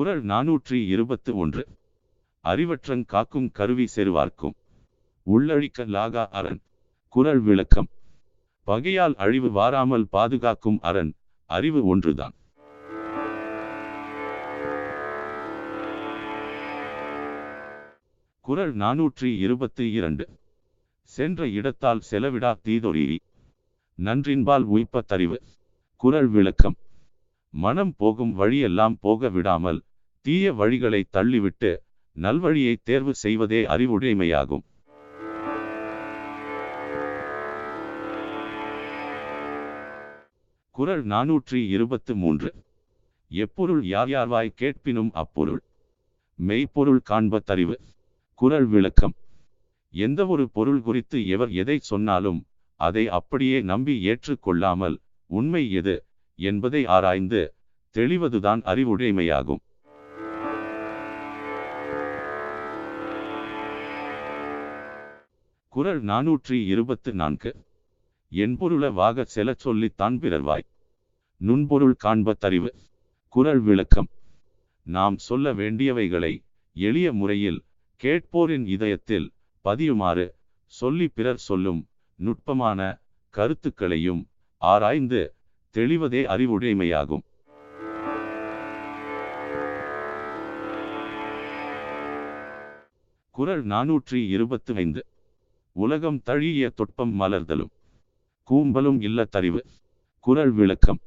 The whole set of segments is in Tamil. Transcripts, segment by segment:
குரல் நாநூற்றி இருபத்து ஒன்று. அறிவற்றங் காக்கும் கருவி செருவார்க்கும். உள்ளழிக்க லாகா அரண். குரல் விளக்கம். பகையால் அழிவு வாராமல் பாதுகாக்கும் அரண். அறிவு ஒன்றுதான். குரல் நாநூற்றி இருபத்தி இரண்டு. சென்ற இடத்தால் செலவிடா தீதொறி. நன்றின்பால் உய்ப்ப தறிவு குரல் விளக்கம். மனம் போகும் வழியெல்லாம் போக விடாமல் தீய வழிகளை தள்ளிவிட்டு நல்வழியை தேர்வு செய்வதே அறிவுடைமையாகும். குரல் நாநூற்றி இருபத்து மூன்று எப்பொருள் யார் யார்வாய் கேட்பினும் அப்பொருள். மெய்ப்பொருள் காண்ப தறிவு. குறள் விளக்கம். எந்த ஒரு பொருள் குறித்து எவர் எதை சொன்னாலும் அதை அப்படியே நம்பி ஏற்றுக்கொள்ளாமல் உண்மை எது என்பதை ஆராய்ந்து தெளிவதுதான் அறிவுடைமையாகும். குரல் நாநூற்றி இருபத்து நான்கு. என்பொருள வாக செல சொல்லித் தான் பிறர்வாய். நுண்பொருள் காண்ப தறிவு. விளக்கம். நாம் சொல்ல வேண்டியவைகளை எளிய முறையில் கேட்போரின் இதயத்தில் பதியுமாறு சொல்லி பிறர் சொல்லும் நுட்பமான கருத்துக்களையும் ஆராய்ந்து தெளிவதே அறிவுடைமையாகும். குரல் நாநூற்றி இருபத்து ஐந்து. உலகம் தழிய தொட்பம் மலர்தலும். கூம்பலும் இல்ல தறிவு. குரல் விளக்கம்.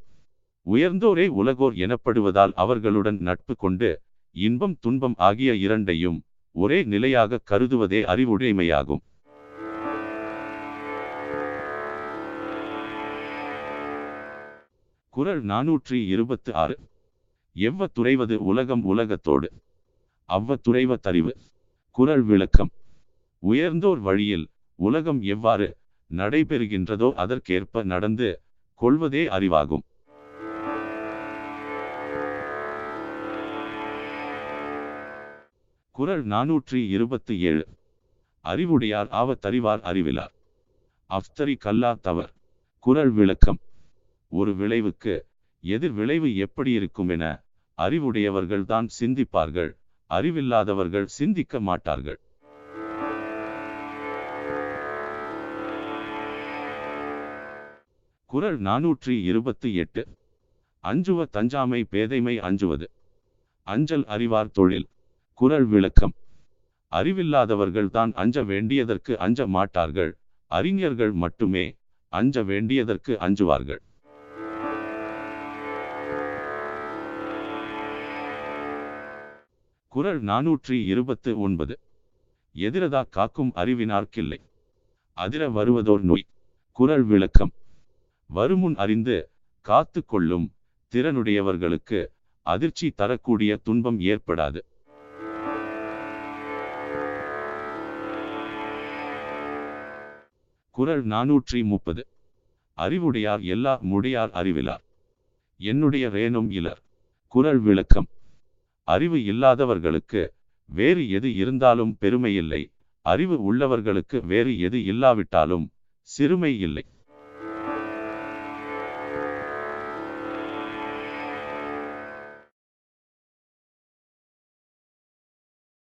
உயர்ந்தோரே உலகோர் எனப்படுவதால் அவர்களுடன் நட்பு கொண்டு இன்பம் துன்பம் ஆகிய இரண்டையும் ஒரே நிலையாக கருதுவதே அறிவுடைமையாகும். குறள் நாநூற்றி இருபத்து ஆறு. எவ்வ துறைவது உலகம் உலகத்தோடு? அவ்வ துறைவ தறிவு. குரல் விளக்கம். உயர்ந்தோர் வழியில் உலகம் எவ்வாறு நடைபெறுகின்றதோ அதற்கேற்ப நடந்து கொள்வதே அறிவாகும். குரல் நானூற்றி இருபத்தி ஏழு. அறிவுடையார் ஆவத்தறிவார் அறிவிலார். அஃப்தரி கல்லா தவர். குறள் விளக்கம். ஒரு விளைவுக்கு எதிர் விளைவு எப்படி இருக்கும் என அறிவுடையவர்கள் தான் சிந்திப்பார்கள். அறிவில்லாதவர்கள் சிந்திக்க மாட்டார்கள். குரல் நாநூற்றி இருபத்தி எட்டு. அஞ்சுவ தஞ்சாமை பேதைமை அஞ்சுவது. அஞ்சல் அறிவார் தொழில். குரல் விளக்கம். அறிவில்லாதவர்கள் தான் அஞ்ச வேண்டியதற்கு அஞ்ச மாட்டார்கள். அறிஞர்கள் மட்டுமே அஞ்ச வேண்டியதற்கு அஞ்சுவார்கள். குரல் நாநூற்றி இருபத்து ஒன்பது. எதிரதா காக்கும் அறிவினார்க்கில்லை. அதிர வருவதோர் நோய். குரல் விளக்கம். வருமுன் அறிந்து காத்து கொள்ளும் திறனுடையவர்களுக்கு அதிர்ச்சி தரக்கூடிய துன்பம் ஏற்படாது. குரல் நாநூற்றி முப்பது அறிவுடையார் எல்லா முடியார் அறிவிலார். என்னுடைய ரேனும் இலர். குறள் விளக்கம். அறிவு இல்லாதவர்களுக்கு வேறு எது இருந்தாலும் பெருமை இல்லை. அறிவு உள்ளவர்களுக்கு வேறு எது இல்லாவிட்டாலும் சிறுமை இல்லை.